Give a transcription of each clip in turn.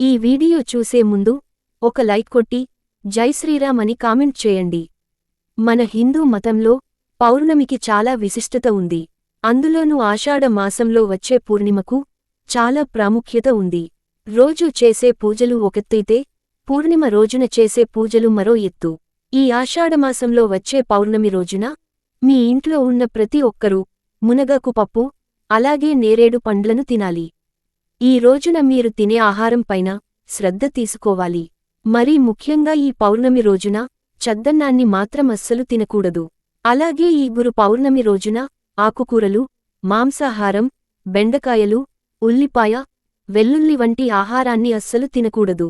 ఈ వీడియో చూసే ముందు ఒక లైక్ కొట్టి జై శ్రీరామ్ అని కామెంట్ చేయండి. మన హిందూ మతంలో పౌర్ణమికి చాలా విశిష్టత ఉంది. అందులోనూ ఆషాఢ మాసంలో వచ్చే పూర్ణిమకు చాలా ప్రాముఖ్యత ఉంది. రోజు చేసే పూజలు ఒకెత్తైతే పూర్ణిమ రోజున చేసే పూజలు మరో ఎత్తు. ఈ ఆషాఢమాసంలో వచ్చే పౌర్ణమి రోజున మీ ఇంట్లో ఉన్న ప్రతి ఒక్కరూ మునగకు పప్పు అలాగే నేరేడు పండ్లను తినాలి. ఈ రోజున మీరు తినే ఆహారం పైన శ్రద్ధ తీసుకోవాలి. మరీ ముఖ్యంగా ఈ పౌర్ణమి రోజున చద్దన్నాన్ని మాత్రం అస్సలు తినకూడదు. అలాగే ఈ గురు పౌర్ణమి రోజున ఆకుకూరలు మాంసాహారం బెండకాయలు ఉల్లిపాయ వెల్లుల్లి వంటి ఆహారాన్ని అస్సలు తినకూడదు.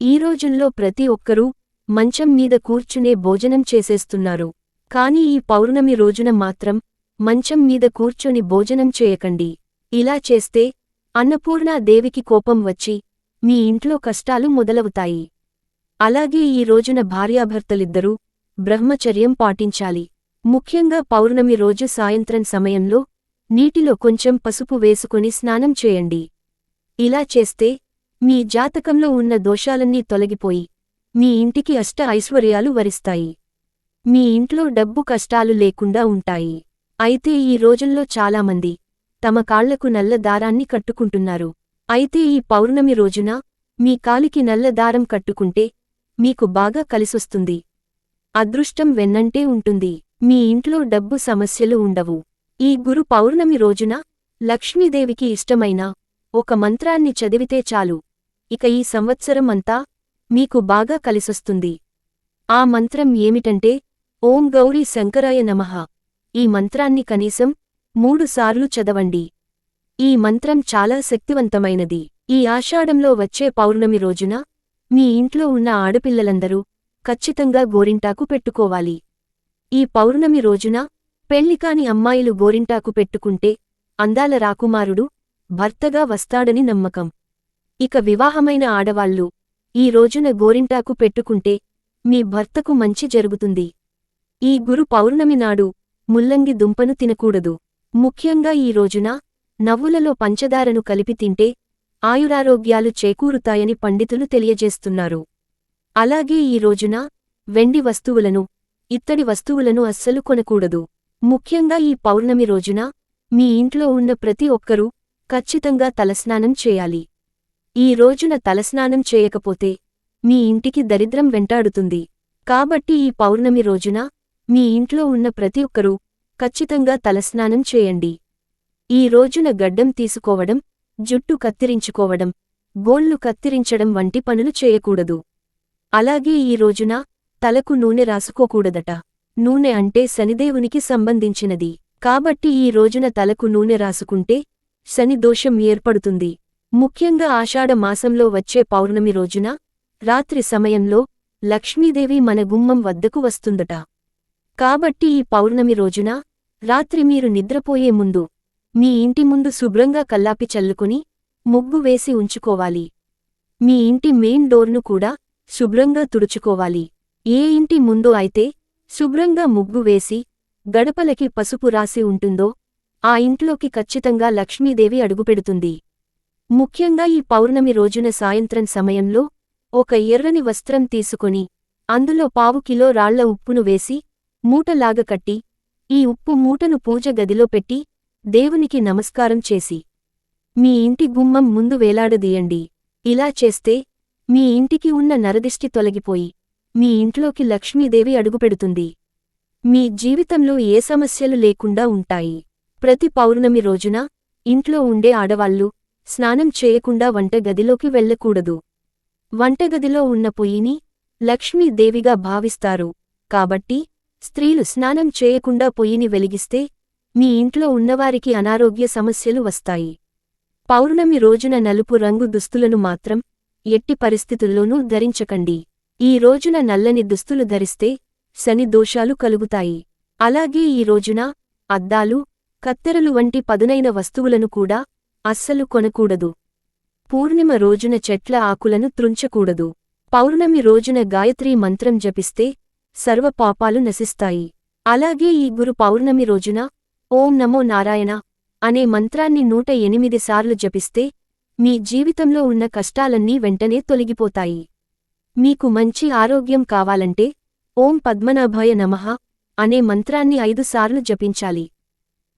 ఈ రోజుల్లో ప్రతి ఒక్కరూ మంచం మీద కూర్చునే భోజనం చేసేస్తున్నారు. కాని ఈ పౌర్ణమి రోజున మాత్రం మంచం మీద కూర్చొని భోజనం చేయకండి. ఇలా చేస్తే అన్నపూర్ణాదేవికి కోపం వచ్చి మీ ఇంట్లో కష్టాలు మొదలవుతాయి. అలాగే ఈ రోజున భార్యాభర్తలిద్దరూ బ్రహ్మచర్యం పాటించాలి. ముఖ్యంగా పౌర్ణమి రోజు సాయంత్రం సమయంలో నీటిలో కొంచెం పసుపు వేసుకుని స్నానం చేయండి. ఇలా చేస్తే మీ జాతకంలో ఉన్న దోషాలన్నీ తొలగిపోయి మీ ఇంటికి అష్ట ఐశ్వర్యాలు వరిస్తాయి. మీ ఇంట్లో డబ్బు కష్టాలు లేకుండా ఉంటాయి. అయితే ఈ రోజుల్లో చాలామంది తమ కాళ్ళకు నల్ల దారాన్ని కట్టుకుంటున్నారు. అయితే ఈ పౌర్ణమి రోజున మీ కాలికి నల్ల దారం కట్టుకుంటే మీకు బాగా కలిసొస్తుంది. అదృష్టం వెన్నంటే ఉంటుంది. మీ ఇంట్లో డబ్బు సమస్యలు ఉండవు. ఈ గురు పౌర్ణమి రోజున లక్ష్మీదేవికి ఇష్టమైన ఒక మంత్రాన్ని చదివితే చాలు. ఇక ఈ సంవత్సరం అంతా మీకు బాగా కలిసొస్తుంది. ఆ మంత్రం ఏమిటంటే ఓం గౌరీ శంకరాయ నమః. ఈ మంత్రాన్ని కనీసం మూడుసార్లు చదవండి. ఈ మంత్రం చాలా శక్తివంతమైనది. ఈ ఆషాఢంలో వచ్చే పౌర్ణమి రోజున మీ ఇంట్లో ఉన్న ఆడపిల్లలందరూ ఖచ్చితంగా గోరింటాకు పెట్టుకోవాలి. ఈ పౌర్ణమి రోజున పెళ్ళికాని అమ్మాయిలు గోరింటాకు పెట్టుకుంటే అందాల రాకుమారుడు భర్తగా వస్తాడని నమ్మకం. ఇక వివాహమైన ఆడవాళ్ళు ఈ రోజున గోరింటాకు పెట్టుకుంటే మీ భర్తకు మంచి జరుగుతుంది. ఈ గురు పౌర్ణమి నాడు ముల్లంగి దుంపను తినకూడదు. ముఖ్యంగా ఈ రోజున నవ్వులలో పంచదారను కలిపి తింటే ఆయురారోగ్యాలు చేకూరుతాయని పండితులు తెలియజేస్తున్నారు. అలాగే ఈ రోజున వెండి వస్తువులను ఇత్తడి వస్తువులను అస్సలు కొనకూడదు. ముఖ్యంగా ఈ పౌర్ణమి రోజున మీ ఇంట్లో ఉన్న ప్రతి ఒక్కరూ ఖచ్చితంగా తలస్నానం చేయాలి. ఈ రోజున తలస్నానం చేయకపోతే మీ ఇంటికి దరిద్రం వెంటాడుతుంది. కాబట్టి ఈ పౌర్ణమి రోజున మీ ఇంట్లో ఉన్న ప్రతి ఒక్కరూ ఖచ్చితంగా తలస్నానం చేయండి. ఈ రోజున గడ్డం తీసుకోవడం జుట్టు కత్తిరించుకోవడం గోళ్ళు కత్తిరించడం వంటి పనులు చేయకూడదు. అలాగే ఈ రోజున తలకు నూనె రాసుకోకూడదట. నూనె అంటే శనిదేవునికి సంబంధించినది. కాబట్టి ఈ రోజున తలకు నూనె రాసుకుంటే శని దోషం ఏర్పడుతుంది. ముఖ్యంగా ఆషాఢ మాసంలో వచ్చే పౌర్ణమి రోజున రాత్రి సమయంలో లక్ష్మీదేవి మన గుమ్మం వద్దకు వస్తుందట. కాబట్టి ఈ పౌర్ణమి రోజున రాత్రి మీరు నిద్రపోయే ముందు మీ ఇంటి ముందు శుభ్రంగా కల్లాపి చల్లుకుని ముగ్గు వేసి ఉంచుకోవాలి. మీ ఇంటి మెయిన్ డోర్ను కూడా శుభ్రంగా తుడుచుకోవాలి. ఏ ఇంటి ముందు అయితే శుభ్రంగా ముగ్గు వేసి గడపలకి పసుపు రాసి ఉంటుందో ఆ ఇంట్లోకి ఖచ్చితంగా లక్ష్మీదేవి అడుగుపెడుతుంది. ముఖ్యంగా ఈ పౌర్ణమి రోజున సాయంత్రం సమయంలో ఒక ఎర్రని వస్త్రం తీసుకుని అందులో పావు కిలో రాళ్ళ ఉప్పును వేసి మూటలాగ కట్టి ఈ ఉప్పు మూటను పూజ గదిలో పెట్టి దేవునికి నమస్కారం చేసి మీ ఇంటి గుమ్మం ముందు వేలాడదీయండి. ఇలా చేస్తే మీ ఇంటికి ఉన్న నరదిష్టి తొలగిపోయి మీ ఇంట్లోకి లక్ష్మీదేవి అడుగుపెడుతుంది. మీ జీవితంలో ఏ సమస్యలు లేకుండా ఉంటాయి. ప్రతి పౌర్ణమి రోజున ఇంట్లో ఉండే ఆడవాళ్ళు స్నానం చేయకుండా వంటగదిలోకి వెళ్ళకూడదు. వంటగదిలో ఉన్న పొయ్యిని లక్ష్మీదేవిగా భావిస్తారు. కాబట్టి స్త్రీలు స్నానం చేయకుండా పొయ్యిని వెలిగిస్తే మీ ఇంట్లో ఉన్నవారికి అనారోగ్య సమస్యలు వస్తాయి. పౌర్ణమి రోజున నలుపు రంగు దుస్తులను మాత్రం ఎట్టి పరిస్థితుల్లోనూ ధరించకండి. ఈ రోజున నల్లని దుస్తులు ధరిస్తే శని దోషాలు కలుగుతాయి. అలాగే ఈ రోజున అద్దాలు కత్తెరలు వంటి పదునైన వస్తువులను కూడా అస్సలు కొనకూడదు. పూర్ణిమ రోజున చెట్ల ఆకులను త్రుంచకూడదు. పౌర్ణమి రోజున గాయత్రీ మంత్రం జపిస్తే సర్వ పాపాలు నశిస్తాయి. అలాగే ఈ గురు పౌర్ణమి రోజున ఓం నమో నారాయణ అనే మంత్రాన్ని నూట ఎనిమిది సార్లు జపిస్తే మీ జీవితంలో ఉన్న కష్టాలన్నీ వెంటనే తొలగిపోతాయి. మీకు మంచి ఆరోగ్యం కావాలంటే ఓం పద్మనాభాయ నమః అనే మంత్రాన్ని ఐదు సార్లు జపించాలి.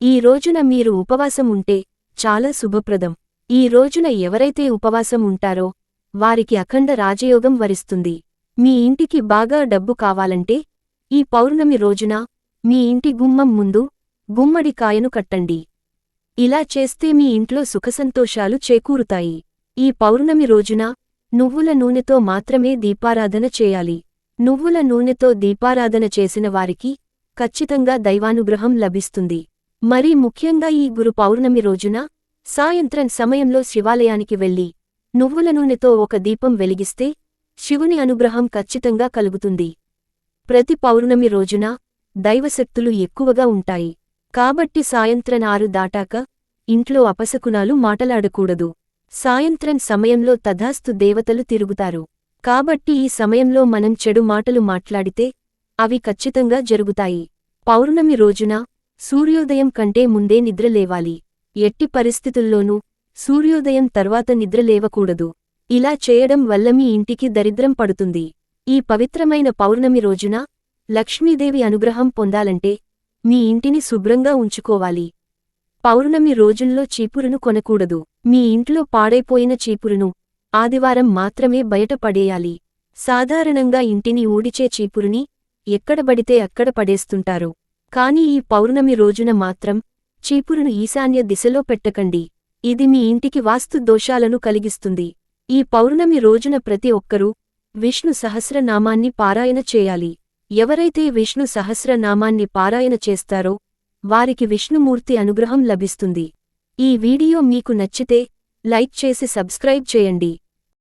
ఈ రోజున మీరు ఉపవాసం ఉంటే చాలా శుభప్రదం. ఈ రోజున ఎవరైతే ఉపవాసం ఉంటారో వారికి అఖండ రాజయోగం వరిస్తుంది. మీ ఇంటికి బాగా డబ్బు కావాలంటే ఈ పౌర్ణమి రోజున మీ ఇంటి గుమ్మం ముందు గుమ్మడికాయను కట్టండి. ఇలా చేస్తే మీ ఇంట్లో సుఖసంతోషాలు చేకూరుతాయి. ఈ పౌర్ణమి రోజున నువ్వుల నూనెతో మాత్రమే దీపారాధన చేయాలి. నువ్వుల నూనెతో దీపారాధన చేసిన వారికి ఖచ్చితంగా దైవానుగ్రహం లభిస్తుంది. మరీ ముఖ్యంగా ఈ గురు పౌర్ణమి రోజున సాయంత్రం సమయంలో శివాలయానికి వెళ్ళి నువ్వుల నూనెతో ఒక దీపం వెలిగిస్తే శివుని అనుగ్రహం ఖచ్చితంగా కలుగుతుంది. ప్రతి పౌర్ణమి రోజున దైవశక్తులు ఎక్కువగా ఉంటాయి. కాబట్టి సాయంత్రం ఆరు దాటాక ఇంట్లో అపశకునాలు మాటలాడకూడదు. సాయంత్రం సమయంలో తథాస్తు దేవతలు తిరుగుతారు. కాబట్టి ఈ సమయంలో మనం చెడు మాటలు మాట్లాడితే అవి ఖచ్చితంగా జరుగుతాయి. పౌర్ణమి రోజున సూర్యోదయం కంటే ముందే నిద్రలేవాలి ఎట్టి పరిస్థితుల్లోనూ సూర్యోదయం తర్వాత నిద్రలేవకూడదు ఇలా చేయడం వల్ల మీ ఇంటికి దరిద్రం పడుతుంది. ఈ పవిత్రమైన పౌర్ణమి రోజున లక్ష్మీదేవి అనుగ్రహం పొందాలంటే మీ ఇంటిని శుభ్రంగా ఉంచుకోవాలి. పౌర్ణమి రోజుల్లో చీపురును కొనకూడదు. మీ ఇంట్లో పాడైపోయిన చీపురును ఆదివారం మాత్రమే బయట పడేయాలి. సాధారణంగా ఇంటిని ఊడిచే చీపురుని ఎక్కడబడితే అక్కడ పడేస్తుంటారు. కాని ఈ పౌర్ణమి రోజున మాత్రం చీపురును ఈశాన్య దిశలో పెట్టకండి. ఇది మీ ఇంటికి వాస్తు దోషాలను కలిగిస్తుంది. ఈ పౌర్ణమి రోజున ప్రతి ఒక్కరూ విష్ణు సహస్రనామాన్ని పారాయణ చేయాలి. ఎవరైతే విష్ణు సహస్రనామాన్ని పారాయణ చేస్తారో వారికి విష్ణుమూర్తి అనుగ్రహం లభిస్తుంది. ఈ వీడియో మీకు నచ్చితే లైక్ చేసి సబ్స్క్రైబ్ చేయండి.